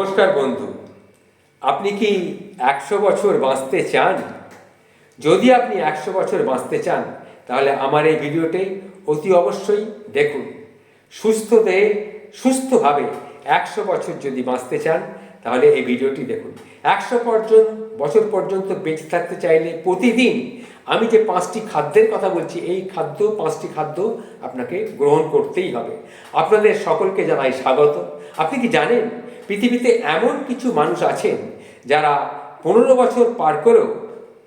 নমস্কার বন্ধু। আপনি কি একশো বছর বাঁচতে চান? যদি আপনি একশো বছর বাঁচতে চান, তাহলে আমার এই ভিডিওটি অতি অবশ্যই দেখুন। সুস্থ দেহে সুস্থভাবে একশো বছর যদি বাঁচতে চান, তাহলে এই ভিডিওটি দেখুন। একশো পর্যন্ত, বছর পর্যন্ত বেঁচে থাকতে চাইলে প্রতিদিন আমি যে পাঁচটি খাদ্যের কথা বলছি, এই খাদ্য, পাঁচটি খাদ্য আপনাকে গ্রহণ করতেই হবে। আপনাদের সকলকে জানাই স্বাগত। আপনি কি জানেন পৃথিবীতে এমন কিছু মানুষ আছেন যারা পনেরো বছর পার করেও,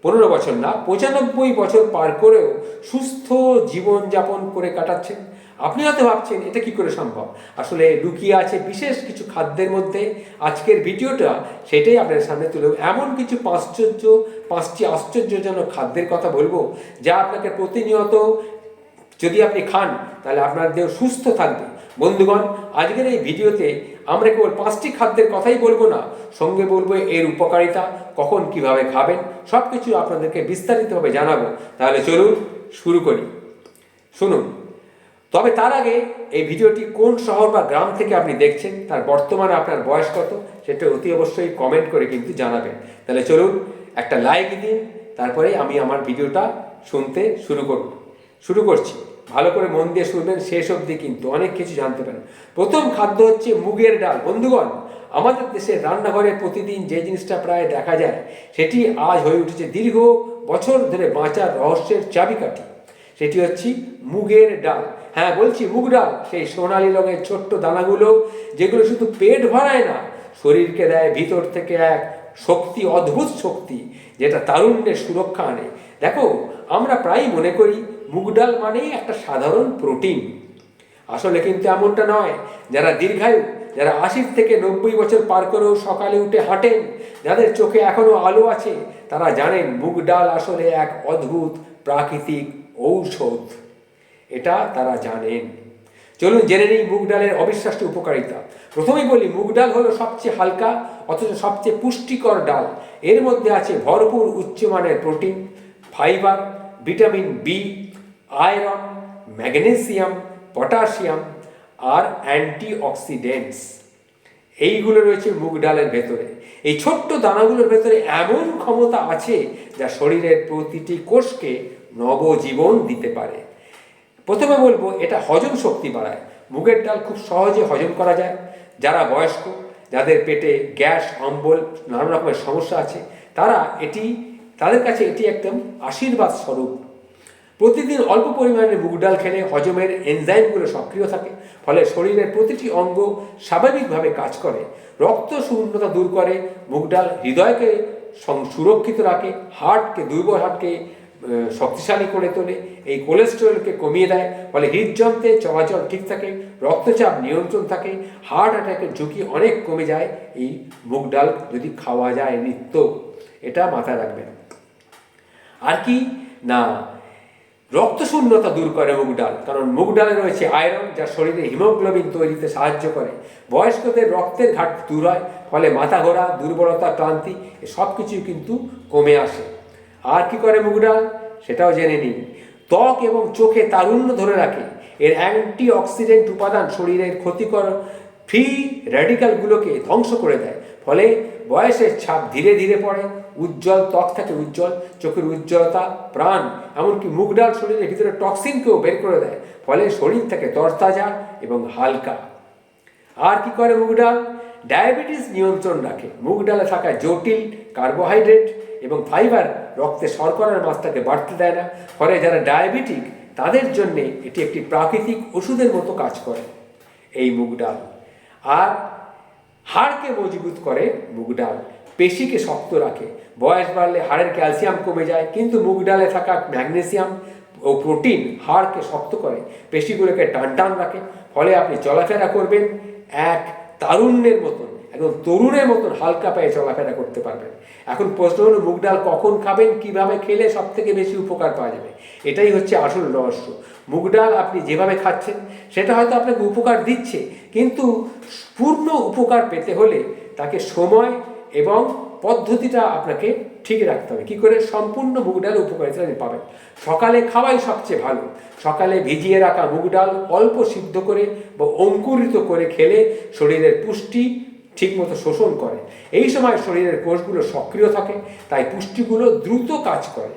পনেরো বছর না, পঁচানব্বই বছর পার করেও সুস্থ জীবনযাপন করে কাটাচ্ছেন। আপনি হয়তো ভাবছেন, এটা কি করে সম্ভব? আসলে লুকিয়ে আছে বিশেষ কিছু খাদ্যের মধ্যে। আজকের ভিডিওটা সেটাই আপনাদের সামনে তুলে এমন কিছু পাশ্চর্য, পাঁচটি আশ্চর্যজনক খাদ্যের কথা বলব যা আপনাকে প্রতিনিয়ত যদি আপনি খান, তাহলে আপনার দেহ সুস্থ থাকবে। বন্ধুগণ, আজকের এই ভিডিওতে আমরা কেবল পাঁচটি খাদ্যের কথাই বলব না, সঙ্গে বলব এর উপকারিতা, কখন কীভাবে খাবেন সব কিছু আপনাদেরকে বিস্তারিতভাবে জানাব। তাহলে চলুন, শুরু করি। শুনুন, তবে তার আগে এই ভিডিওটি কোন শহর বা গ্রাম থেকে আপনি দেখছেন, তার বর্তমানে আপনার বয়স কত, সেটা অতি অবশ্যই কমেন্ট করে কিন্তু জানাবেন। তাহলে চলুন, একটা লাইক দিন, তারপরে আমি আমার ভিডিওটা শুনতে শুরু করব। শুরু করছি। ভালো করে মন দিয়ে শুনবেন, শেষ অবধি কিন্তু অনেক কিছু জানতে পারেন। প্রথম খাদ্য হচ্ছে মুগের ডাল। বন্ধুগণ, আমাদের দেশের রান্নাঘরে প্রতিদিন যে জিনিসটা প্রায় দেখা যায়, সেটি আজ হয়ে উঠেছে দীর্ঘ বছর ধরে বাঁচার রহস্যের চাবিকাঠি। সেটি হচ্ছে মুগের ডাল। হ্যাঁ বলছি মুগ ডাল, সেই সোনালি রঙের ছোট্ট দানাগুলো, যেগুলো শুধু পেট ভরায় না, শরীরকে দেয় ভিতর থেকে এক শক্তি, অদ্ভুত শক্তি, যেটা তারুণ্যের সুরক্ষা আনে। দেখো, আমরা প্রায়ই মনে করি মুগ ডাল মানেই একটা সাধারণ প্রোটিন। আসলে কিন্তু এমনটা নয়। যারা দীর্ঘায়ু, যারা আশির থেকে নব্বই বছর পার করেও সকালে উঠে হাঁটেন, যাদের চোখে এখনও আলো আছে, তারা জানেন মুগ ডাল আসলে এক অদ্ভুত প্রাকৃতিক ঔষধ। এটা তারা জানেন। চলুন জেনে নিই মুগ ডালের অবিশ্বাস্য উপকারিতা। প্রথমেই বলি, মুগ ডাল হলো সবচেয়ে হালকা, অথচ সবচেয়ে পুষ্টিকর ডাল। এর মধ্যে আছে ভরপুর উচ্চমানের protein, fibre, vitamin B iron magnesium potassium আর অ্যান্টিঅক্সিডেন্টস এইগুলো রয়েছে মুগ ডালের ভেতরে। এই ছোট্ট দানাগুলোর ভেতরে এমন ক্ষমতা আছে যা শরীরের প্রতিটি কোষকে নবজীবন দিতে পারে। প্রথমে বলব, এটা হজম শক্তি বাড়ায়। মুগের ডাল খুব সহজে হজম করা যায়। যারা বয়স্ক, যাদের পেটে গ্যাস, অম্বল নানা রকমের সমস্যা আছে, তারা এটি, তাদের কাছে এটি একদম আশীর্বাদ স্বরূপ। প্রতিদিন অল্প পরিমাণে মুগ ডাল খেলে হজমের এনজাইমগুলো সক্রিয় থাকে, ফলে শরীরের প্রতিটি অঙ্গ স্বাভাবিকভাবে কাজ করে, রক্ত শূন্যতা দূর করে, মুগ ডাল হৃদয়কে সুরক্ষিত রাখে, হার্টকে, দুর্বল হার্টকে শক্তিশালী করে তোলে, এই কোলেস্টেরলকে কমিয়ে দেয়, ফলে হৃদযন্ত্রে চলাচল ঠিক থাকে, রক্তচাপ নিয়ন্ত্রণ থাকে, হার্ট অ্যাটাকের ঝুঁকি অনেক কমে যায়, এই মুগ ডাল যদি খাওয়া যায় নিত্য, এটা মাথায় রাখবেন। আর কি? না রক্ত শূন্যতা দূর করে মুগ ডাল কারণ মুগ ডালে রয়েছে আয়রন যা শরীরে হিমোগ্লোবিন তৈরিতে সাহায্য করে। বয়স্কদের রক্তের ঘাটতি দূর হয়, ফলে মাথা ঘোরা দুর্বলতা, ক্লান্তি সব কিছুই কিন্তু কমে আসে। আর কি করে মুগ ডাল সেটাও জেনে নিন। ত্বক এবং চোখে তারুণ্য ধরে রাখে। এর অ্যান্টি অক্সিডেন্ট উপাদান শরীরের ক্ষতিকর ফ্রি র্যাডিক্যালগুলোকে ধ্বংস করে দেয়। ফলে বয়সের ছাপ ধীরে ধীরে পড়ে, উজ্জ্বল ত্বক থাকে উজ্জ্বল, চোখের উজ্জ্বলতা, প্রাণ, এমনকি মুগ ডাল শরীরের ভিতরে টক্সিনকেও বের করে দেয়, ফলে শরীর থাকে তরতাজা এবং হালকা। আর কি করে মুগ ডাল? ডায়াবেটিস নিয়ন্ত্রণ রাখে। মুগ ডালে থাকা জটিল কার্বোহাইড্রেট এবং ফাইবার রক্তে শর্করার মাত্রাকে বাড়তে দেয় না, ফলে যারা ডায়াবেটিক, তাদের জন্যে এটি একটি প্রাকৃতিক ওষুধের মতো কাজ করে, এই মুগ ডাল। আর হাড়কে মজবুত করে মুগ ডাল, পেশিকে শক্ত রাখে। বয়স বাড়লে হাড়ের ক্যালসিয়াম কমে যায়, কিন্তু মুগ ডালে থাকা ম্যাগনেসিয়াম ও প্রোটিন হাড়কে শক্ত করে, পেশিগুলোকে টান টান রাখে। ফলে আপনি চলাফেরা করবেন এক তারুণ্যের মতন, একদম তরুণের মতন হালকা পায়ে চলাফেরা করতে পারবেন। এখন প্রশ্ন হলো, মুগ ডাল কখন খাবেন, কীভাবে খেলে সব থেকে বেশি উপকার পাওয়া যাবে? এটাই হচ্ছে আসল রহস্য। মুগ ডাল আপনি যেভাবে খাচ্ছেন, সেটা হয়তো আপনাকে উপকার দিচ্ছে কিন্তু পূর্ণ উপকার পেতে হলে তাকে সময় এবং পদ্ধতিটা আপনাকে ঠিক রাখতে হবে। কী করে? সম্পূর্ণ মুগ ডাল উপকারিতা পাবেন। সকালে খাওয়াই সবচেয়ে ভালো। সকালে ভিজিয়ে রাখা মুগ ডাল অল্প সিদ্ধ করে বা অঙ্কুরিত করে খেলে শরীরের পুষ্টি ঠিকমতো শোষণ করে। এই সময় শরীরের কোষগুলো সক্রিয় থাকে, তাই পুষ্টিগুলো দ্রুত কাজ করে।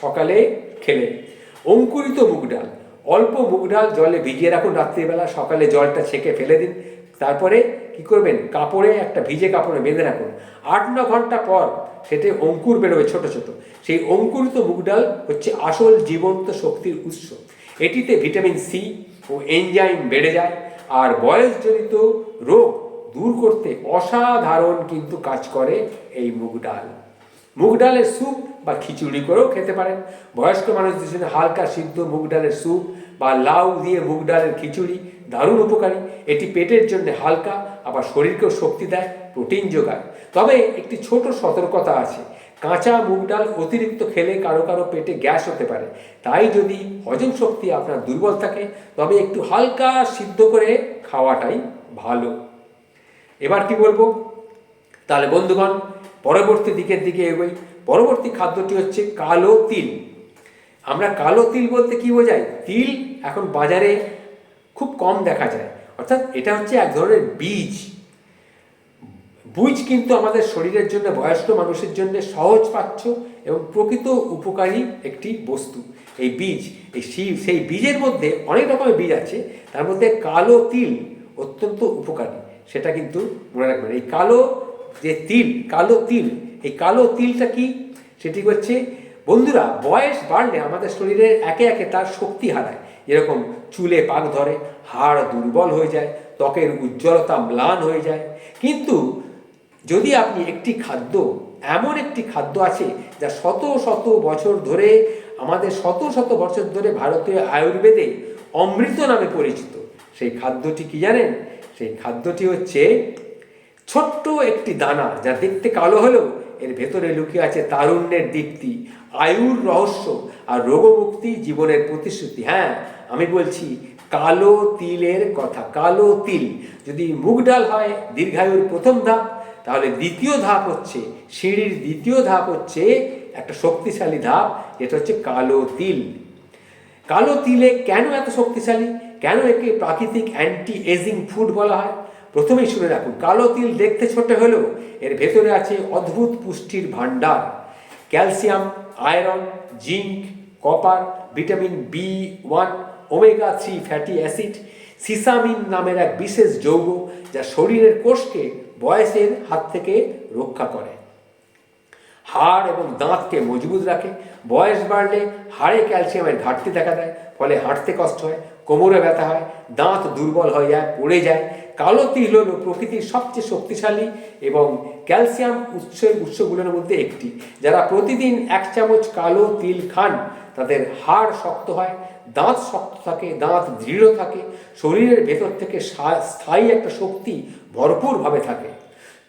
সকালে খেলে। অঙ্কুরিত মুগ ডাল। অল্প মুগ ডাল জলে ভিজিয়ে রাখুন রাত্রিবেলা, সকালে জলটা ছেঁকে ফেলে দিন। তারপরে কি করবেন? কাপড়ে একটা ভিজে কাপড়ে বেঁধে রাখুন। আট ন ঘণ্টা পর সেটা অঙ্কুর বেরোবে ছোট ছোট। সেই অঙ্কুরিত মুগ ডাল হচ্ছে আসল জীবন্ত শক্তির উৎস। এটিতে ভিটামিন সি ও এনজাইম বেড়ে যায়। আর বয়সজনিত রোগ দূর করতে অসাধারণ কিন্তু কাজ করে এই মুগ ডাল। মুগ ডালের স্যুপ বা খিচুড়ি করেও খেতে পারেন। বয়স্ক মানুষদের জন্য হালকা সিদ্ধ মুগ ডালের স্যুপ বা লাউ দিয়ে মুগ ডালের খিচুড়ি দারুণ উপকারী। এটি পেটের জন্য হালকা, আবার শরীরকেও শক্তি দেয়, প্রোটিন যোগায়। তবে একটি ছোট সতর্কতা আছে। কাঁচা মুগ ডাল অতিরিক্ত খেলে কারও কারও পেটে গ্যাস হতে পারে। তাই যদি হজম শক্তি আপনার দুর্বল থাকে, তবে একটু হালকা সিদ্ধ করে খাওয়াটাই ভালো। এবার কি বলব? তাহলে বন্ধুগণ, পরবর্তী দিকের দিকে এগোই। পরবর্তী খাদ্যটি হচ্ছে কালো তিল। আমরা কালো তিল বলতে কি বোঝাই? তিল এখন বাজারে খুব কম দেখা যায়। অর্থাৎ এটা হচ্ছে এক ধরনের বীজ। বীজ কিন্তু আমাদের শরীরের জন্য, বয়স্ক মানুষের জন্য সহজ পাচ্ছ এবং প্রকৃত উপকারী একটি বস্তু। এই বীজ, এই সেই বীজের মধ্যে অনেক রকমের বীজ আছে। তার মধ্যে কালো তিল অত্যন্ত উপকারী। সেটা কিন্তু মনে রাখবেন। এই কালো যে তিল, কালো তিল এই কালো তিলটা কি? সেটি হচ্ছে, বন্ধুরা, বয়স বাড়লে আমাদের শরীরে একে একে তার শক্তি হারায়। যেরকম চুলে পাক ধরে, হাড় দুর্বল হয়ে যায়, ত্বকের উজ্জ্বলতা ম্লান হয়ে যায়। কিন্তু যদি আপনি একটি খাদ্য, এমন একটি খাদ্য আছে, যা শত শত বছর ধরে, আমাদের শত শত বছর ধরে ভারতীয় আয়ুর্বেদে অমৃত নামে পরিচিত, সেই খাদ্যটি কি জানেন? সেই খাদ্যটি হচ্ছে ছোট্ট একটি দানা, যা দেখতে কালো হলেও এর ভেতরে লুকিয়ে আছে তারুণ্যের দীপ্তি, আয়ুর রহস্য আর রোগমুক্তি জীবনের প্রতিশ্রুতি। হ্যাঁ আমি বলছি কালো তিলের কথা, কালো তিল। যদি মুগ ডাল হয় দীর্ঘায়ুর প্রথম ধাপ, তাহলে দ্বিতীয় ধাপ হচ্ছে, সিঁড়ির দ্বিতীয় ধাপ হচ্ছে একটা শক্তিশালী ধাপ, যেটা হচ্ছে কালো তিল। কালো তিলে কেন এত শক্তিশালী? কেন একে প্রাকৃতিক অ্যান্টি এজিং ফুড বলা হয়? প্রথমেই শুনে রাখুন, কালো তিল দেখতে ছোট হলেও এর ভেতরে আছে অদ্ভুত পুষ্টির ভাণ্ডার। Calcium, iron, zinc, copper, vitamin B one, omega three fatty acid, sesamin নামের এক বিশেষ যৌগ যা শরীরের কোষকে বয়সের হাত থেকে রক্ষা করে। হাড় এবং দাঁতকে মজবুত রাখে। বয়স বাড়লে হাড়ে ক্যালসিয়ামের ঘাটতি দেখা দেয়, ফলে হাঁটতে কষ্ট হয়, কোমরে ব্যথা হয়, দাঁত দুর্বল হয়ে যায়, পড়ে যায়। কালো তিল হল প্রকৃতির সবচেয়ে শক্তিশালী এবং ক্যালসিয়াম উৎসের উৎসগুলোর মধ্যে একটি। যারা প্রতিদিন এক চামচ কালো তিল খান, তাদের হাড় শক্ত হয়, দাঁত শক্ত থাকে, দাঁত দৃঢ় থাকে, শরীরের ভেতর থেকে স্থায়ী একটা শক্তি ভরপুরভাবে থাকে।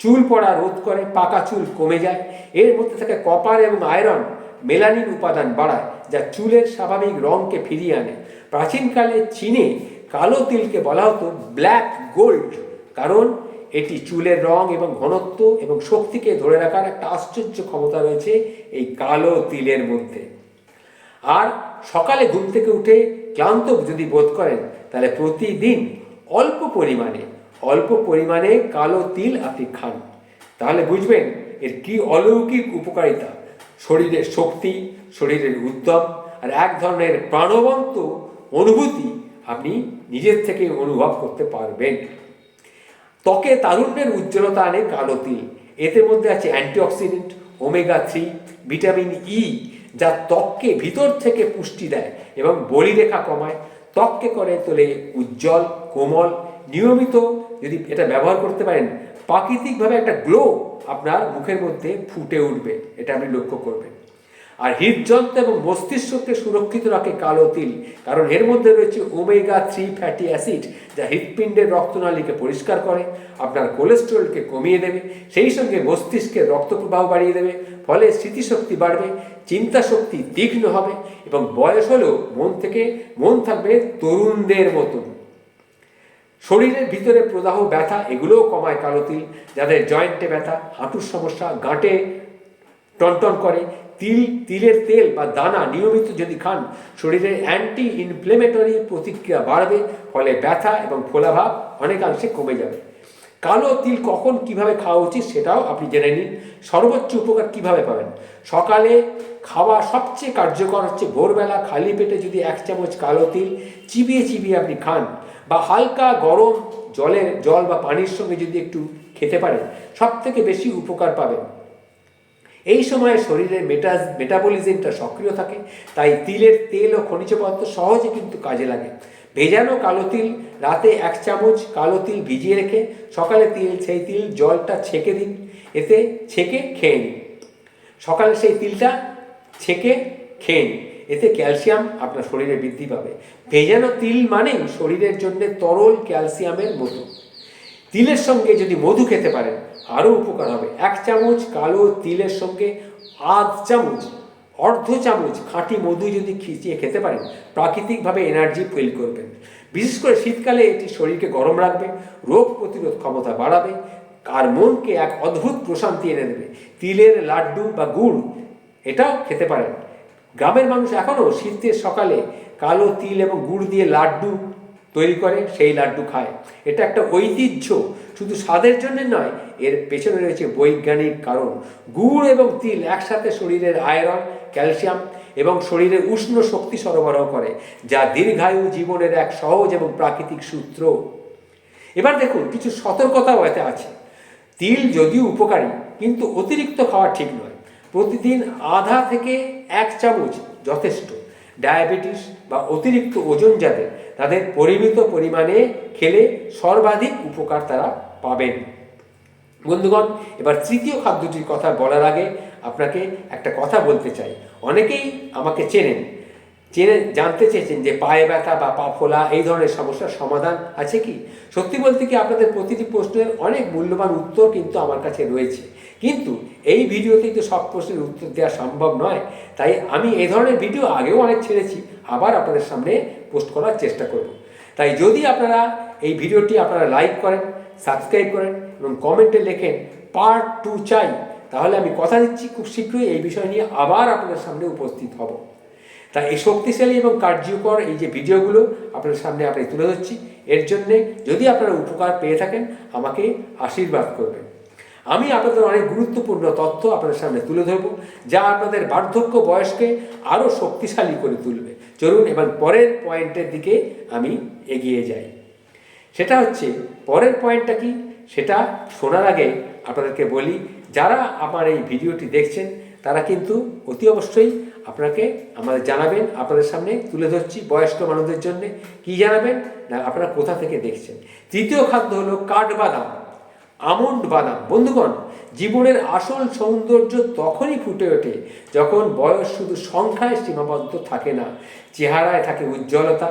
চুল পড়া রোধ করে, পাকা চুল কমে যায়। এর মধ্যে থাকে কপার এবং আয়রন, মেলানিন উপাদান বাড়ায়, যা চুলের স্বাভাবিক রঙকে ফিরিয়ে আনে। প্রাচীনকালে চীনে কালো তিলকে বলা হতো ব্ল্যাক গোল্ড, কারণ এটি চুলের রং এবং ঘনত্ব এবং শক্তিকে ধরে রাখার একটা আশ্চর্য ক্ষমতা রয়েছে এই কালো তিলের মধ্যে। আর সকালে ঘুম থেকে উঠে ক্লান্ত যদি বোধ করেন, তাহলে প্রতিদিন অল্প পরিমাণে অল্প পরিমাণে কালো তিল আপনি খান। তাহলে বুঝবেন এর কি অলৌকিক উপকারিতা। শরীরের শক্তি, শরীরের উদ্যম আর এক ধরনের প্রাণবন্ত অনুভূতি আপনি নিজের থেকে অনুভব করতে পারবেন। ত্বকে তারুণ্যের উজ্জ্বলতা আনে কালো তিল। এতে মধ্যে আছে antioxidant, omega three, vitamin E, যা ত্বককে ভিতর থেকে পুষ্টি দেয় এবং বলিরেখা কমায়। ত্বককে করে তোলে উজ্জ্বল, কোমল, নিয়মিত যদি এটা ব্যবহার করতে পারেন, প্রাকৃতিকভাবে একটা গ্লো আপনার মুখের মধ্যে ফুটে উঠবে। এটা আপনি লক্ষ্য করবেন। আর হৃদযন্ত্র এবং মস্তিষ্ককে সুরক্ষিত রাখে কালো তিল, কারণ এর মধ্যে রয়েছে ওমেগা থ্রি ফ্যাটি অ্যাসিড যা হৃৎপিণ্ডের রক্তনালীকে পরিষ্কার করে, আপনার কোলেস্টেরলকে কমিয়ে দেবে, সেই সঙ্গে মস্তিষ্কের রক্ত প্রবাহ বাড়িয়ে দেবে, ফলে স্মৃতিশক্তি বাড়বে চিন্তা শক্তি তীক্ষ্ণ হবে এবং বয়স হলেও মন থেকে, মন থাকবে তরুণদের মতন। শরীরের ভিতরে প্রদাহ, ব্যথা, এগুলোও কমায় কালো তিল যাদের জয়েন্টে ব্যথা, হাঁটুর সমস্যা, গাঁটে টনটন করে। তিল, তিলের তেল বা দানা নিয়মিত যদি খান শরীরের অ্যান্টি ইনফ্লেমেটরি প্রতিক্রিয়া বাড়বে, ফলে ব্যথা এবং ফোলাভাব অনেকাংশে কমে যাবে। কালো তিল কখন কীভাবে খাওয়া উচিত সেটাও আপনি জেনে নিন। সর্বোচ্চ উপকার কীভাবে পাবেন? সকালে খাওয়া সবচেয়ে কার্যকর হচ্ছে ভোরবেলা খালি পেটে যদি এক চামচ কালো তিল, চিবিয়ে চিবিয়ে আপনি খান। বা হালকা গরম জলের জল বা পানির সঙ্গে যদি একটু খেতে পারেন সব থেকে বেশি উপকার পাবেন। এই সময়ে শরীরের মেটা মেটাবলিজমটা সক্রিয় থাকে, তাই তিলের তেল ও খনিজ পদার্থ সহজে কিন্তু কাজে লাগে। ভেজানো কালো তিল রাতে এক চামচ কালো তিল ভিজিয়ে রেখে সকালে তিল, সেই তিল জলটা ছেঁকে দিন। এতে ছেঁকে খেয়ে নিন। সকালে সেই তিলটা ছেঁকে খেয়ে নিন। এতে ক্যালসিয়াম আপনার শরীরে বৃদ্ধি পাবে। ভেজানো তিল মানেই শরীরের জন্য তরল ক্যালসিয়ামের মতো তিলের সঙ্গে যদি মধু খেতে পারেন, আরও উপকার হবে। এক চামচ কালো তিলের সঙ্গে আধ চামচ, অর্ধ চামচ খাঁটি মধু যদি খিচিয়ে খেতে পারেন, প্রাকৃতিকভাবে এনার্জি ফিল করবেন। বিশেষ করে শীতকালে এটি শরীরকে গরম রাখবে, রোগ প্রতিরোধ ক্ষমতা বাড়াবে, আর মনকে এক অদ্ভুত প্রশান্তি এনে দেবে। তিলের লাড্ডু বা গুড়, এটাও খেতে পারেন। গ্রামের মানুষ এখনও শীতের সকালে কালো তিল এবং গুড় দিয়ে লাড্ডু তৈরি করে, সেই লাড্ডু খায়। এটা একটা ঐতিহ্য, শুধু স্বাদের জন্য নয়, এর পেছনে রয়েছে বৈজ্ঞানিক কারণ। গুড় এবং তিল একসাথে শরীরের আয়রন, ক্যালসিয়াম এবং শরীরে উষ্ণ শক্তি সরবরাহ করে, যা দীর্ঘায়ু জীবনের এক সহজ এবং প্রাকৃতিক সূত্র। এবার দেখুন, কিছু সতর্কতাও এতে আছে। তিল যদিও উপকারী, কিন্তু অতিরিক্ত খাওয়া ঠিক নয়। প্রতিদিন আধা থেকে এক চামচ যথেষ্ট ডায়াবেটিস বা অতিরিক্ত ওজন যাদের তাদের পরিমিত পরিমাণে খেলে সর্বাধিক উপকার তারা পাবেন। বন্ধুগণ, এবার তৃতীয় খাদ্যটির কথা বলার আগে আপনাকে একটা কথা বলতে চাই। অনেকেই আমাকে চেনেন, চেনে, জানতে চেয়েছেন যে পায়ে ব্যথা বা পা ফোলা এই ধরনের সমস্যার সমাধান আছে কি? সত্যি বলতে কি আপনাদের প্রতিটি প্রশ্নের অনেক মূল্যবান উত্তর কিন্তু আমার কাছে রয়েছে। কিন্তু এই ভিডিওতে তো সব প্রশ্নের উত্তর দেওয়া সম্ভব নয়। তাই আমি এই ধরনের ভিডিও আগেও অনেক ছেড়েছি, আবার আপনাদের সামনে পোস্ট করার চেষ্টা করব। তাই যদি আপনারা এই ভিডিওটি আপনারা লাইক করেন, সাবস্ক্রাইব করেন এবং কমেন্টে লেখেন, পার্ট টু চাই তাহলে আমি কথা দিচ্ছি খুব শীঘ্রই এই বিষয় নিয়ে আবার আপনাদের সামনে উপস্থিত হব। তাই এই শক্তিশালী এবং কার্যকর এই যে ভিডিওগুলো আপনাদের সামনে আপনি তুলে ধরছি, এর জন্যে যদি আপনারা উপকার পেয়ে থাকেন, আমাকে আশীর্বাদ করবেন। আমি আপনাদের অনেক গুরুত্বপূর্ণ তথ্য আপনাদের সামনে তুলে ধরব, যা আপনাদের বার্ধক্য বয়সকে আরও শক্তিশালী করে তুলবে। চলুন এবার পরের পয়েন্টের দিকে আমি এগিয়ে যাই। সেটা হচ্ছে, পরের পয়েন্টটা কি? সেটা শোনার আগে আপনাদেরকে বলি, যারা আমার এই ভিডিওটি দেখছেন, তারা কিন্তু অতি অবশ্যই আপনাকে আমাদের জানাবেন, আপনাদের সামনে তুলে ধরছি বয়স্ক মানুষদের জন্য। কি জানাবেন? না, আপনারা কোথা থেকে দেখছেন? তৃতীয় খাদ্য হলো কাঠবাদাম। আমন্ড বাদাম। বন্ধুগণ, জীবনের আসল সৌন্দর্য তখনই ফুটে ওঠে যখন বয়স শুধু সংখ্যায় সীমাবদ্ধ থাকে না, চেহারায় থাকে উজ্জ্বলতা,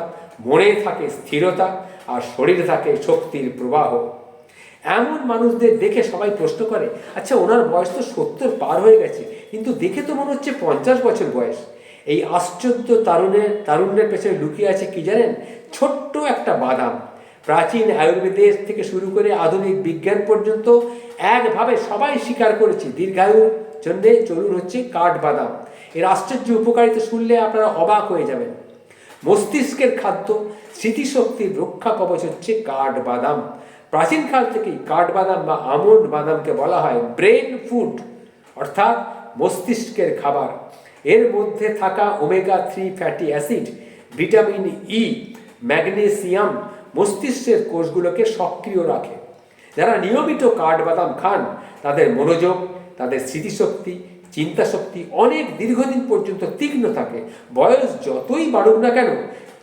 মনে থাকে স্থিরতা আর শরীরে থাকে শক্তির প্রবাহ। এমন মানুষদের দেখে সবাই প্রশ্ন করে আচ্ছা ওনার বয়স তো সত্তর পার হয়ে গেছে, কিন্তু দেখে তো মনে হচ্ছে পঞ্চাশ বছর বয়স। এই আশ্চর্য তারুণের তারুণ্যের পেছনে লুকিয়ে আছে কি জানেন? ছোট্ট একটা বাদাম। প্রাচীন আয়ুর্বেদের থেকে শুরু করে আধুনিক বিজ্ঞান পর্যন্ত একভাবে সবাই স্বীকার করেছে। দীর্ঘায়ুর জন্যে চলুন হচ্ছে কাঠবাদাম। এর আশ্চর্য উপকারিতা শুনলে আপনারা অবাক হয়ে যাবেন। মস্তিষ্কের খাদ্য স্মৃতিশক্তির রক্ষা কবচ হচ্ছে কাঠবাদাম। প্রাচীনকাল থেকেই কাঠবাদাম বা আমন্ড বাদামকে বলা হয় ব্রেন ফুড, অর্থাৎ মস্তিষ্কের খাবার। এর মধ্যে থাকা omega three fatty acid, vitamin E, magnesium মস্তিষ্কের কোষগুলোকে সক্রিয় রাখে। যারা নিয়মিত কাঠবাদাম খান, তাদের মনোযোগ, তাদের স্মৃতিশক্তি চিন্তা শক্তি অনেক দীর্ঘদিন পর্যন্ত তীক্ষ্ণ থাকে। বয়স যতই বাড়ুক না কেন,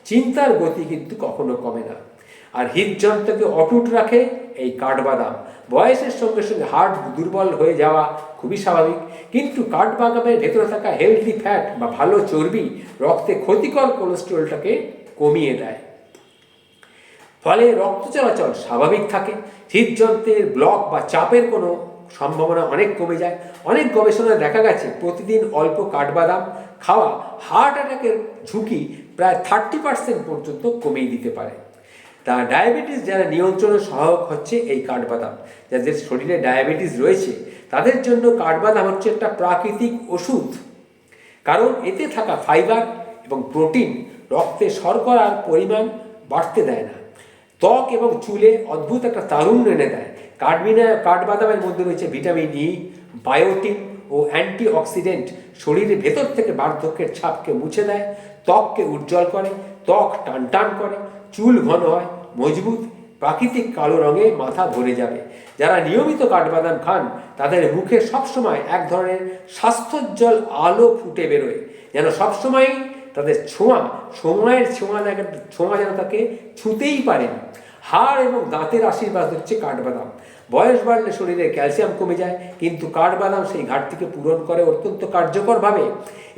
চিন্তার গতি কিন্তু কখনো কমে না। আর হৃদযন্ত্রকে অটুট রাখে এই কাঠবাদাম। বয়সের সঙ্গে সঙ্গে হার্ট দুর্বল হয়ে যাওয়া খুবই স্বাভাবিক। কিন্তু কাঠবাদামের ভেতরে থাকা হেলদি ফ্যাট বা ভালো চর্বি রক্তে ক্ষতিকর কোলেস্ট্রলটাকে কমিয়ে দেয়। ফলে রক্ত চলাচল স্বাভাবিক থাকে। হৃদযন্ত্রের ব্লক বা চাপের কোনো সম্ভাবনা অনেক কমে যায়। অনেক গবেষণায় দেখা গেছে, প্রতিদিন অল্প কাঠবাদাম খাওয়া হার্ট অ্যাটাকের ঝুঁকি প্রায় থার্টি পার্সেন্ট পর্যন্ত কমিয়ে দিতে পারে। তা ডায়াবেটিস যারা নিয়ন্ত্রণে সহায়ক হচ্ছে এই কাঠবাদাম, যাদের শরীরে ডায়াবেটিস রয়েছে, তাদের জন্য কাঠবাদাম হচ্ছে একটা প্রাকৃতিক ওষুধ। কারণ এতে থাকা ফাইবার এবং প্রোটিন রক্তে শর্করার পরিমাণ বাড়তে দেয় না। ত্বক এবং চুলে অদ্ভুত একটা তারুণ্য এনে দেয়। কাঠমিনা কাঠবাদামের মধ্যে রয়েছে ভিটামিন ই বায়োটিন ও অ্যান্টিঅক্সিডেন্ট। শরীরের ভেতর থেকে বার্ধক্যের ছাপকে মুছে দেয়, ত্বককে উজ্জ্বল করে, ত্বক টান টান করে, চুল ঘন হয়, মজবুত, প্রাকৃতিক কালো রঙে মাথা ভরে যাবে। যারা নিয়মিত কাঠবাদাম খান, তাদের মুখে সবসময় এক ধরনের স্বাস্থ্যোজ্জ্বল আলো ফুটে বেরোয়। যেন সবসময়ই তাদের ছোঁয়া, সময়ের ছোঁয়া দেখা ছোঁয়া যেন তাকে ছুঁতেই পারে হাড় এবং দাঁতের আশীর্বাদ হচ্ছে কাঠবাদাম। বয়স বাড়লে শরীরে ক্যালসিয়াম কমে যায়, কিন্তু কাঠবাদাম সেই ঘাটতিকে পূরণ করে অত্যন্ত কার্যকরভাবে।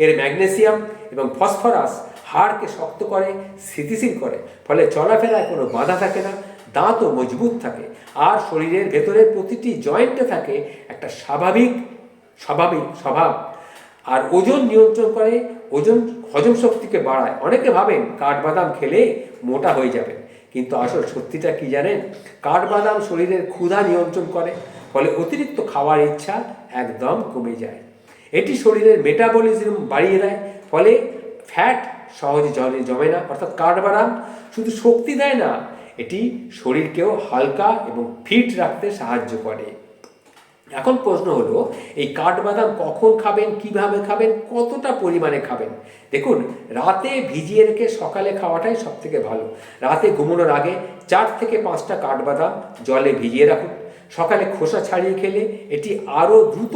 এর ম্যাগনেসিয়াম এবং ফসফরাস হাড়কে শক্ত করে, স্থিতিশীল করে, ফলে চলাফেরায় কোনো বাধা থাকে না, দাঁতও মজবুত থাকে। আর শরীরের ভেতরের প্রতিটি জয়েন্টে থাকে একটা স্বাভাবিক স্বাভাবিক স্বভাব। আর ওজন নিয়ন্ত্রণ করে ওজন, হজম শক্তিকে বাড়ায়। অনেকে ভাবেন কাঠবাদাম খেলে মোটা হয়ে যাবে। কিন্তু আসল সত্যিটা কি জানেন? কাঠবাদাম শরীরের ক্ষুধা নিয়ন্ত্রণ করে, ফলে অতিরিক্ত খাওয়ার ইচ্ছা একদম কমে যায়। এটি শরীরের মেটাবলিজম বাড়িয়ে দেয়, ফলে ফ্যাট সহজে জলে জমে না। অর্থাৎ কাঠবাদাম শুধু শক্তি দেয় না, এটি শরীরকেও হালকা এবং ফিট রাখতে সাহায্য করে। এখন প্রশ্ন হলো, এই কাঠবাদাম কখন খাবেন, কীভাবে খাবেন, কতটা পরিমাণে খাবেন? দেখুন, রাতে ভিজিয়ে রেখে সকালে খাওয়াটাই সব থেকে ভালো। রাতে ঘুমানোর আগে চার থেকে পাঁচটা কাঠবাদাম জলে ভিজিয়ে রাখুন। সকালে খোসা ছাড়িয়ে খেলে এটি আরও দ্রুত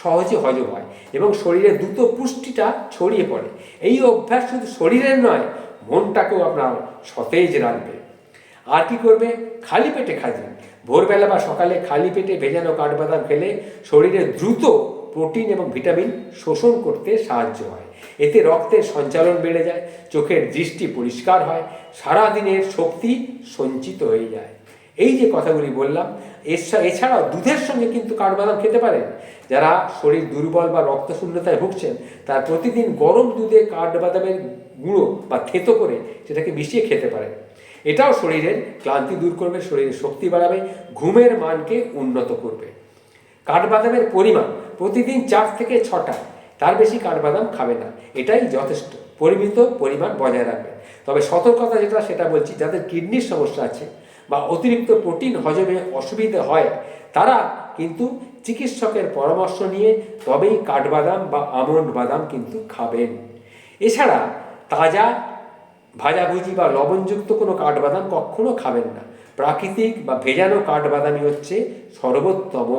সহজে হজম হয় এবং শরীরে দ্রুত পুষ্টিটা ছড়িয়ে পড়ে। এই অভ্যাস শুধু শরীরের নয়, মনটাকেও আপনার সতেজ রাখবে। আর কি করবে? খালি পেটে খাবেন ভোরবেলা বা সকালে খালি পেটে ভেজানো কাঠবাদাম খেলে শরীরে দ্রুত প্রোটিন এবং ভিটামিন শোষণ করতে সাহায্য হয়। এতে রক্তের সঞ্চালন বেড়ে যায়, চোখের দৃষ্টি পরিষ্কার হয়, সারাদিনের শক্তি সঞ্চিত হয়ে যায়। এই যে কথাগুলি বললাম এছাড়াও দুধের সঙ্গে কিন্তু কাঠবাদাম খেতে পারেন। যারা শরীর দুর্বল বা রক্তশূন্যতায় ভুগছেন, তার প্রতিদিন গরম দুধে কাঠবাদামের গুঁড়ো বা থেতো করে সেটাকে মিশিয়ে খেতে পারেন। এটাও শরীরের ক্লান্তি দূর করবে, শরীরের শক্তি বাড়াবে, ঘুমের মানকে উন্নত করবে। কাঠবাদামের পরিমাণ প্রতিদিন চার থেকে ছটা, তার বেশি কাঠবাদাম খাবে না। এটাই যথেষ্ট, পরিমিত পরিমাণ বজায় রাখবে। তবে সতর্কতা যেটা, সেটা বলছি, যাদের কিডনির সমস্যা আছে বা অতিরিক্ত প্রোটিন হজমে অসুবিধা হয়, তারা কিন্তু চিকিৎসকের পরামর্শ নিয়ে তবেই কাঠবাদাম বা আমন্ড বাদাম কিন্তু খাবেন। এছাড়া তাজা ভাজাভুজি বা লবণযুক্ত কোনো কাঠবাদাম কখনো খাবেন না। প্রাকৃতিক বা ভেজানো কাঠবাদামই হচ্ছে সর্বোত্তম।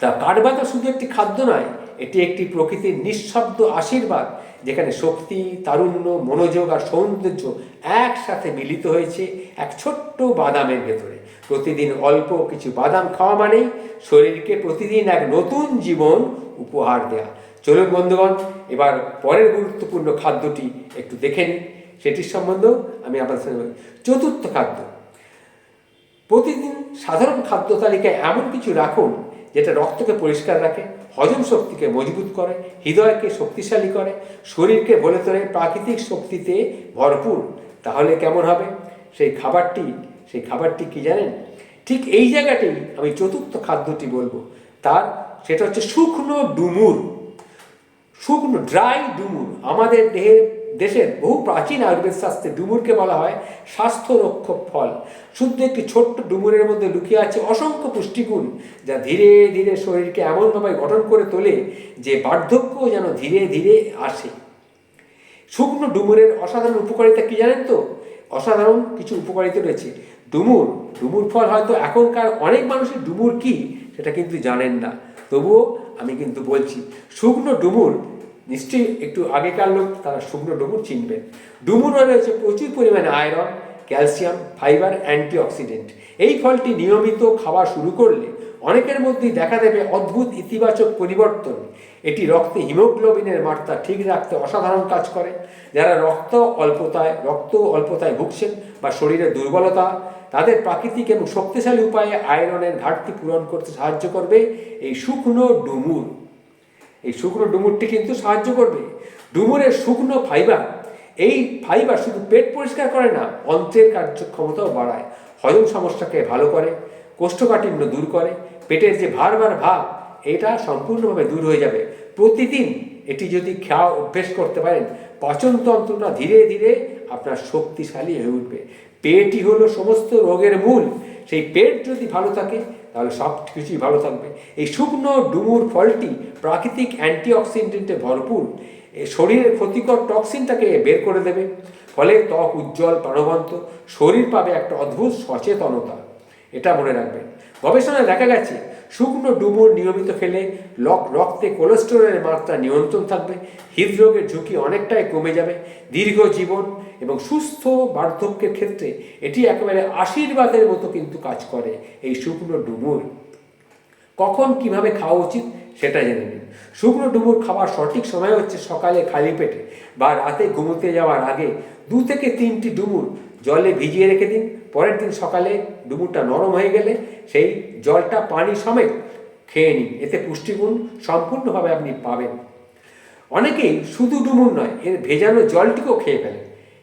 তা কাঠবাদাম শুধু একটি খাদ্য নয়, এটি একটি প্রকৃতির নিঃশব্দ আশীর্বাদ, যেখানে শক্তি, তারুণ্য, মনোযোগ আর সৌন্দর্য একসাথে মিলিত হয়েছে এক ছোট্ট বাদামের ভেতরে। প্রতিদিন অল্প কিছু বাদাম খাওয়া মানেই শরীরকে প্রতিদিন এক নতুন জীবন উপহার দেয়া। চলুন বন্ধুগণ, এবার পরের গুরুত্বপূর্ণ খাদ্যটি একটু দেখে সেটির সম্বন্ধেও আমি আপনাদের সঙ্গে। চতুর্থ খাদ্য। প্রতিদিন সাধারণ খাদ্য তালিকায় এমন কিছু রাখুন যেটা রক্তকে পরিষ্কার রাখে, হজম শক্তিকে মজবুত করে, হৃদয়কে শক্তিশালী করে, শরীরকে বলে তোলে, প্রাকৃতিক শক্তিতে ভরপুর। তাহলে কেমন হবে? সেই খাবারটি সেই খাবারটি কি জানেন? ঠিক এই জায়গাটি আমি চতুর্থ খাদ্যটি বলব। তার, সেটা হচ্ছে শুকনো ডুমুর। শুকনো ড্রাই ডুমুর। আমাদের দেহের দেশের বহু প্রাচীন আয়ুর্বেদ শাস্ত্রে ডুমুরকে বলা হয় স্বাস্থ্য রক্ষক ফল। শুদ্ধ একটি ছোট্ট ডুমুরের মধ্যে লুকিয়ে আছে অসংখ্য পুষ্টিগুণ যা ধীরে ধীরে শরীরকে এমনভাবে গঠন করে তোলে যে বার্ধক্য যেন ধীরে ধীরে আসে। শুকনো ডুমুরের অসাধারণ উপকারিতা কি জানেন তো? অসাধারণ কিছু উপকারিতা রয়েছে। ডুমুর ডুমুর ফল হয়তো এখনকার অনেক মানুষের ডুমুর কি সেটা কিন্তু জানেন না। তবুও আমি কিন্তু বলছি, শুকনো ডুমুর, নিশ্চয়ই একটু আগেকার লোক তারা শুকনো ডুমুর চিনবেন ডুমুরে রয়েছে প্রচুর পরিমাণে আয়রন, ক্যালসিয়াম, ফাইবার, অ্যান্টিঅক্সিডেন্ট। এই ফলটি নিয়মিত খাওয়া শুরু করলে অনেকের মধ্যেই দেখা দেবে অদ্ভুত ইতিবাচক পরিবর্তন। এটি রক্তে হিমোগ্লোবিনের মাত্রা ঠিক রাখতে অসাধারণ কাজ করে। যারা রক্ত অল্পতায় রক্ত অল্পতায় ভুগছেন বা শরীরে দুর্বলতা, তাদের প্রাকৃতিক এবং শক্তিশালী উপায়ে আয়রনের ঘাটতি পূরণ করতে সাহায্য করবে এই শুকনো ডুমুর। এই শুকনো ডুমুরটি কিন্তু সাহায্য করবে। ডুমুরের শুকনো ফাইবার, এই ফাইবার শুধু পেট পরিষ্কার করে না, অন্ত্রের কার্যক্ষমতাও বাড়ায়। হজম সমস্যাকে ভালো করে। কোষ্ঠকাঠিন্য দূর করে, পেটের যে ভার ভার ভাব, এটা সম্পূর্ণভাবে দূর হয়ে যাবে। প্রতিদিন এটি যদি খাওয়া অভ্যেস করতে পারেন, পাচনতন্ত্রটা ধীরে ধীরে আপনার শক্তিশালী হয়ে উঠবে। পেটই হলো সমস্ত রোগের মূল। সেই পেট যদি ভালো থাকে, তাহলে সব কিছুই ভালো থাকবে। এই শুকনো ডুমুর ফলটি প্রাকৃতিক অ্যান্টিঅক্সিডেন্টে ভরপুর। শরীরের ক্ষতিকর টক্সিনটাকে বের করে দেবে। ফলে ত্বক উজ্জ্বল প্রাণবন্ত শরীর পাবে একটা অদ্ভুত সচেতনতা। এটা মনে রাখবেন গবেষণায় দেখা গেছে, শুকনো ডুমুর নিয়মিত খেলে লক রক্তে কোলেস্টেরলের মাত্রা নিয়ন্ত্রণ থাকবে, হৃদরোগের ঝুঁকি অনেকটাই কমে যাবে, দীর্ঘ জীবন এবং সুস্থ বার্ধক্যের ক্ষেত্রে এটি একেবারে আশীর্বাদের মতো কিন্তু কাজ করে এই শুকনো ডুমুর। কখন কীভাবে খাওয়া উচিত সেটা জেনে নিন। শুকনো ডুমুর খাওয়ার সঠিক সময় হচ্ছে সকালে খালি পেটে বা রাতে ঘুমোতে যাওয়ার আগে দু থেকে তিনটি ডুমুর জলে ভিজিয়ে রেখে দিন পরের দিন সকালে ডুমুরটা নরম হয়ে গেলে সেই জলটা পানি সমেত খেয়ে নিন। এতে পুষ্টিগুণ সম্পূর্ণভাবে আপনি পাবেন। অনেকেই শুধু ডুমুর নয়, এর ভেজানো জলটিকেও খেয়ে ফেলে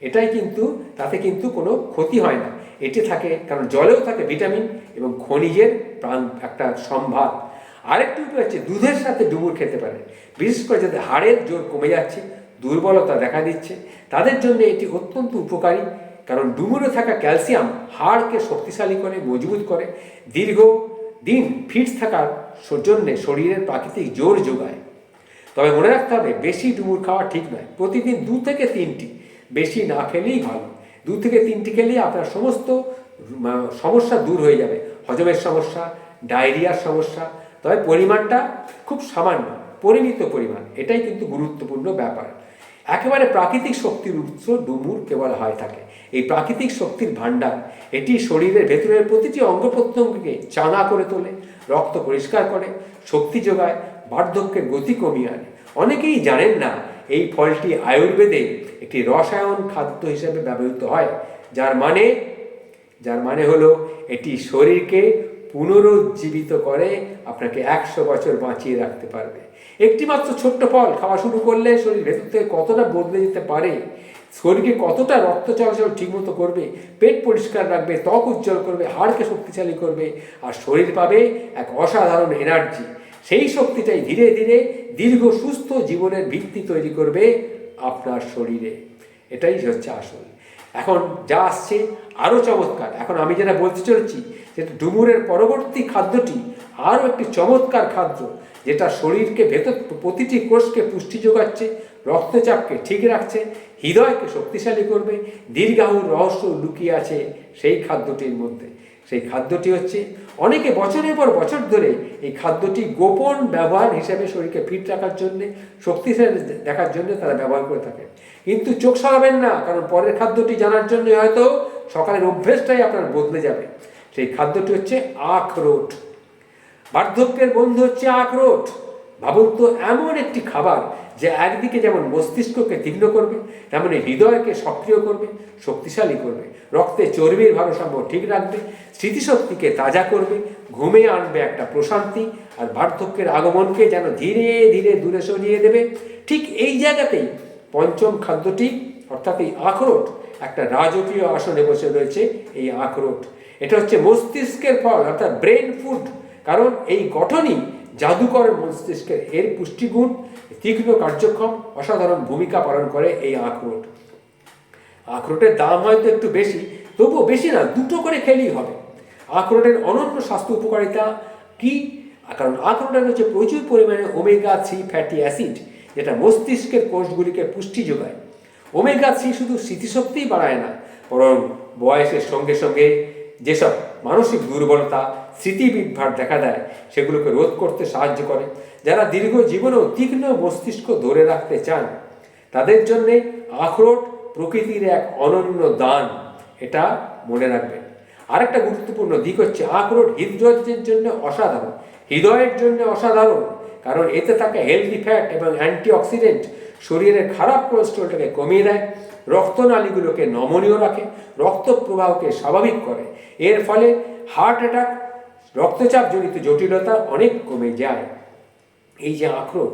এটাই কিন্তু, তাতে কিন্তু কোনো ক্ষতি হয় না। এটি থাকে, কারণ জলেও থাকে ভিটামিন এবং খনিজের প্রাণ, একটা সম্ভার। আরেকটি উপায় হচ্ছে দুধের সাথে ডুমুর খেতে পারে বিশেষ করে যাদের হাড়ের জোর কমে যাচ্ছে, দুর্বলতা দেখা দিচ্ছে। তাদের জন্য এটি অত্যন্ত উপকারী। কারণ ডুমুরে থাকা ক্যালসিয়াম হাড়কে শক্তিশালী করে, মজবুত করে, দীর্ঘ দিন ফিট থাকার জন্যে শরীরের প্রাকৃতিক জোর যোগায়। তবে মনে রাখতে হবে, বেশি ডুমুর খাওয়া ঠিক নয়। প্রতিদিন দু থেকে তিনটি, বেশি না খেলেই ভালো। দু থেকে তিনটি খেলেই আপনার সমস্ত সমস্যা দূর হয়ে যাবে। হজমের সমস্যা, ডায়রিয়ার সমস্যা। তবে পরিমাণটা খুব সামান্য, পরিমিত পরিমাণ, এটাই কিন্তু গুরুত্বপূর্ণ ব্যাপার। একেবারে প্রাকৃতিক শক্তির উৎস ডুমুর কেবল হয় থাকে। এই প্রাকৃতিক শক্তির ভাণ্ডার, এটি শরীরের ভেতরের প্রতিটি অঙ্গ প্রত্যঙ্গকে চাঙা করে তোলে, রক্ত পরিষ্কার করে, শক্তি যোগায়, বার্ধক্যের গতি কমিয়ে আনে। অনেকেই জানেন না, এই ফলটি আয়ুর্বেদে একটি রসায়ন খাদ্য হিসেবে ব্যবহৃত হয়, যার মানে যার মানে হলো, এটি শরীরকে পুনরুজ্জীবিত করে আপনাকে একশো বছর বাঁচিয়ে রাখতে পারবে। একটি মাত্র ছোট্ট ফল খাওয়া শুরু করলে শরীর ভেতর থেকে কতটা বদলে যেতে পারে শরীরকে কতটা রক্ত চলাচল ঠিকমতো করবে, পেট পরিষ্কার রাখবে, ত্বক উজ্জ্বল করবে, হাড়কে শক্তিশালী করবে, আর শরীর পাবে এক অসাধারণ এনার্জি সেই শক্তিটাই ধীরে ধীরে দীর্ঘ সুস্থ জীবনের ভিত্তি তৈরি করবে আপনার শরীরে। এটাই হচ্ছে আসল। এখন যা আসছে আরও চমৎকার। এখন আমি যেটা বলতে চলেছি যেটা ডুমুরের পরবর্তী খাদ্যটি আরও একটি চমৎকার খাদ্য, যেটা শরীরকে ভেতর প্রতিটি কোষকে পুষ্টি যোগাচ্ছে রক্তচাপকে ঠিক রাখছে, হৃদয়কে শক্তিশালী করবে দীর্ঘাহুর রহস্য লুকিয়ে আছে সেই খাদ্যটির মধ্যে। সেই খাদ্যটি হচ্ছে, অনেকে বছরের পর বছর ধরে এই খাদ্যটি গোপন ব্যবহার হিসেবে শরীরকে ফিট রাখার জন্যে, শক্তিশালী দেখার জন্য তারা ব্যবহার করে থাকে। কিন্তু চোখ সরাবেন না, কারণ পরের খাদ্যটি জানার জন্য হয়তো সকালের অভ্যেসটাই আপনার বদলে যাবে। সেই খাদ্যটি হচ্ছে আখরোট। বার্ধক্যের বন্ধু হচ্ছে আখরোট। ভাবুন তো এমন একটি খাবার যে একদিকে যেমন মস্তিষ্ককে তীক্ষ্ণ করবে, তেমনি হৃদয়কে সক্রিয় করবে, শক্তিশালী করবে। রক্তে চর্বির ভারসাম্য ঠিক রাখবে, স্মৃতিশক্তিকে তাজা করবে, ঘুমে আনবে একটা প্রশান্তি, আর বার্ধক্যের আগমনকে যেন ধীরে ধীরে দূরে সরিয়ে দেবে। ঠিক এই জায়গাতেই পঞ্চম খাদ্যটি, অর্থাৎ এই আখরোট, একটা রাজকীয় আসনে বসে রয়েছে এই আখরোট। এটা হচ্ছে মস্তিষ্কের ফল, অর্থাৎ ব্রেন ফুড। কারণ এই গঠনই জাদুকর মস্তিষ্কের এর পুষ্টিগুণ, তীক্ষ্ণ কার্যক্ষম, অসাধারণ ভূমিকা পালন করে এই আখরোট। আখরোটের দাম হয়তো একটু বেশি, তবুও বেশি না, দুটো করে খেলেই হবে। আখরোটের অনন্য স্বাস্থ্য উপকারিতা কি? কারণ আখরোটের হচ্ছে প্রচুর পরিমাণে ওমেগা থ্রি ফ্যাটি অ্যাসিড যেটা মস্তিষ্কের কোষগুলিকে পুষ্টি যোগায়। ওমেগা থ্রি শুধু স্মৃতিশক্তিই বাড়ায় না, বরং বয়সের সঙ্গে সঙ্গে যেসব মানসিক দুর্বলতা, স্মৃতিবিভ্রাট দেখা দেয়, সেগুলোকে রোধ করতে সাহায্য করে। যারা দীর্ঘ জীবনেও তীক্ষ্ণ মস্তিষ্ক ধরে রাখতে চান, তাদের জন্যে আখরোট প্রকৃতির এক অনন্য দান, এটা মনে রাখবেন। আরেকটা গুরুত্বপূর্ণ দিক হচ্ছে আখরোট হৃদরোগের জন্য অসাধারণ। হৃদয়ের জন্য অসাধারণ, কারণ এতে থাকা হেলদি ফ্যাট এবং অ্যান্টিঅক্সিডেন্ট শরীরের খারাপ কোলেস্ট্রলটাকে কমিয়ে দেয়, রক্তনালীগুলোকে নমনীয় রাখে রক্ত প্রবাহকে স্বাভাবিক করে। এর ফলে হার্ট অ্যাটাক রক্তচাপ জনিত জটিলতা অনেক কমে যায়। এই যে আখরোট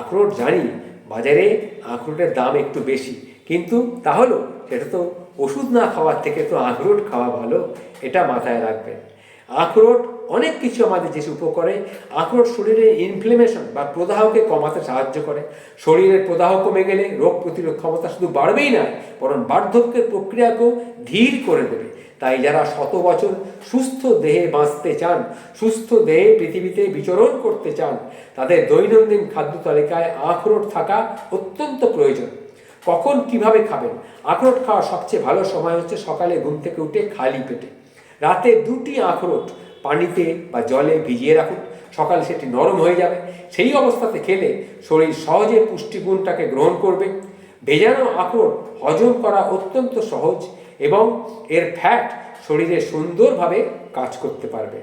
আখরোট জানি, বাজারে আখরোটের দাম একটু বেশি। কিন্তু তাহলে সেটা তো ওষুধ না খাওয়ার থেকে তো আখরোট খাওয়া ভালো, এটা মাথায় রাখবেন। আখরোট অনেক কিছু আমাদের যে উপকারে আখরোট শরীরে ইনফ্লেমেশন বা প্রদাহকে কমাতে সাহায্য করে। শরীরের প্রদাহ কমে গেলে রোগ প্রতিরোধ ক্ষমতা শুধু বাড়বেই না বরং বার্ধক্যের প্রক্রিয়াকেও ধীর করে দেবে। তাই যারা শত বছর সুস্থ দেহে বাঁচতে চান, সুস্থ দেহে পৃথিবীতে বিচরণ করতে চান, তাদের দৈনন্দিন খাদ্য তালিকায় আখরোট থাকা অত্যন্ত প্রয়োজন। কখন কীভাবে খাবেন? আখরোট খাওয়ার সবচেয়ে ভালো সময় হচ্ছে সকালে ঘুম থেকে উঠে খালি পেটে। রাতে দুটি আখরোট পানিতে বা জলে ভিজিয়ে রাখুন। সকালে সেটি নরম হয়ে যাবে। সেই অবস্থাতে খেলে শরীর সহজে পুষ্টিগুণটাকে গ্রহণ করবে। ভেজানো আখরোট হজম করা অত্যন্ত সহজ এবং এর ফ্যাট শরীরে সুন্দরভাবে কাজ করতে পারবে।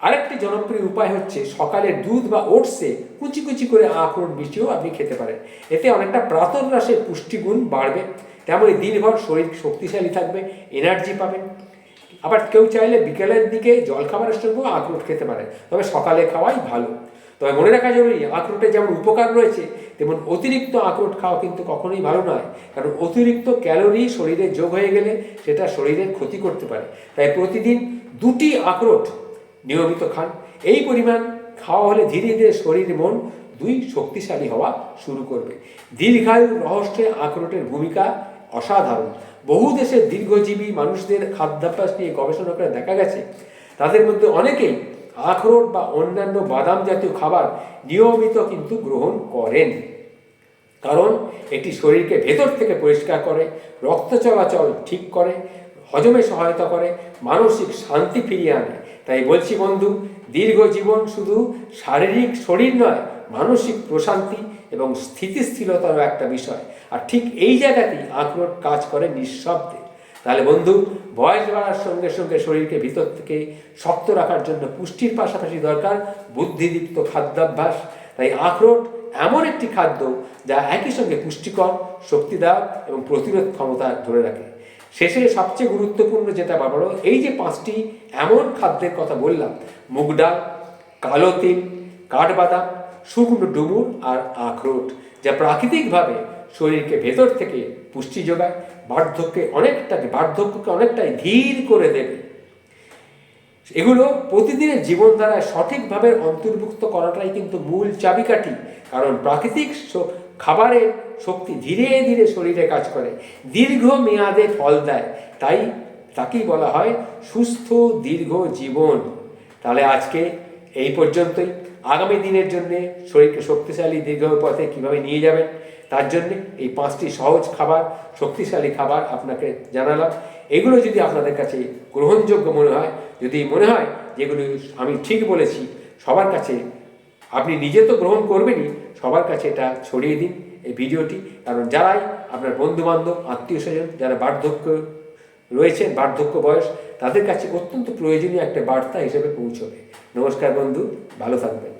আরেকটি জনপ্রিয় উপায় হচ্ছে সকালে দুধ বা ওটসে কুচি কুচি করে আখরোট বিচিও আপনি খেতে পারেন। এতে অনেকটা প্রাতর রাসের পুষ্টিগুণ বাড়বে। তেমনই দিনভর শরীর শক্তিশালী থাকবে এনার্জি পাবেন। আবার কেউ চাইলে বিকেলের দিকে জলখাবারের সঙ্গেও আখরোট খেতে পারে, তবে সকালে খাওয়াই ভালো। তবে মনে রাখা জরুরি আখরোটে যেমন উপকার রয়েছে, তেমন অতিরিক্ত আখরোট খাওয়া কিন্তু কখনোই ভালো নয়, কারণ অতিরিক্ত ক্যালোরি শরীরে যোগ হয়ে গেলে সেটা শরীরের ক্ষতি করতে পারে। তাই প্রতিদিন দুটি আখরোট নিয়মিত খান। এই পরিমাণ খাওয়া হলে ধীরে ধীরে শরীর মন দুই শক্তিশালী হওয়া শুরু করবে। দীর্ঘায়ু রহস্যে আখরোটের ভূমিকা অসাধারণ। বহু দেশের দীর্ঘজীবী মানুষদের খাদ্যাভ্যাস নিয়ে গবেষণা করে দেখা গেছে। তাদের মধ্যে অনেকেই আখরোট বা অন্যান্য বাদাম জাতীয় খাবার নিয়মিত কিন্তু গ্রহণ করেন। কারণ এটি শরীরকে ভেতর থেকে পরিষ্কার করে, রক্ত চলাচল ঠিক করে, হজমে সহায়তা করে, মানসিক শান্তি ফিরিয়ে আনে। তাই বলছি বন্ধু, দীর্ঘ জীবন শুধু শারীরিক শরীর নয়, মানসিক প্রশান্তি এবং স্থিতিশীলতারও একটা বিষয়। আর ঠিক এই জায়গাতেই আখরোট কাজ করে নিঃশব্দে। তাহলে বন্ধু, বয়স বাড়ার সঙ্গে সঙ্গে শরীরকে ভিতর থেকে শক্ত রাখার জন্য পুষ্টির পাশাপাশি দরকার বুদ্ধিদীপ্ত খাদ্যাভ্যাস। তাই আখরোট এমন একটি খাদ্য যা একই সঙ্গে পুষ্টিকর, শক্তিদায়ক এবং প্রতিরোধ ক্ষমতা ধরে রাখে। শেষে সবচেয়ে গুরুত্বপূর্ণ যেটা বাবারও এই যে পাঁচটি এমন খাদ্যের কথা বললাম, মুগ ডাল, কালো তিল, কাঠবাদাম শুকনো ডুমুর আর আখরোট যা প্রাকৃতিকভাবে শরীরকে ভেতর থেকে পুষ্টি যোগায়, বার্ধক্যে অনেকটা বার্ধক্যকে অনেকটাই ধীর করে দেবে। এগুলো প্রতিদিনের জীবনধারায় সঠিকভাবে অন্তর্ভুক্ত করাটাই কিন্তু মূল চাবিকাঠি, কারণ প্রাকৃতিক খাবারের শক্তি ধীরে ধীরে শরীরে কাজ করে, দীর্ঘ মেয়াদে ফল দেয়, তাই তাকেই বলা হয় সুস্থ দীর্ঘ জীবন। তাহলে আজকে এই পর্যন্তই। আগামী দিনের জন্য শরীরকে শক্তিশালী দীর্ঘ পথে কীভাবে নিয়ে যাবেন, তার জন্য এই পাঁচটি সহজ খাবার, শক্তিশালী খাবার আপনাকে জানালাম। এগুলো যদি আপনাদের কাছে গ্রহণযোগ্য মনে হয়, যদি মনে হয় যেগুলো আমি ঠিক বলেছি, সবার কাছে আপনি নিজে তো গ্রহণ করবেনই, সবার কাছে এটা ছড়িয়ে দিন এই ভিডিওটি। কারণ যারাই আপনার বন্ধু বান্ধব আত্মীয় স্বজন, যারা বার্ধক্য রয়েছেন, বার্ধক্য বয়স, তাদের কাছে অত্যন্ত প্রয়োজনীয় একটা বার্তা হিসেবে পৌঁছবে। নমস্কার বন্ধু, ভালো থাকবেন।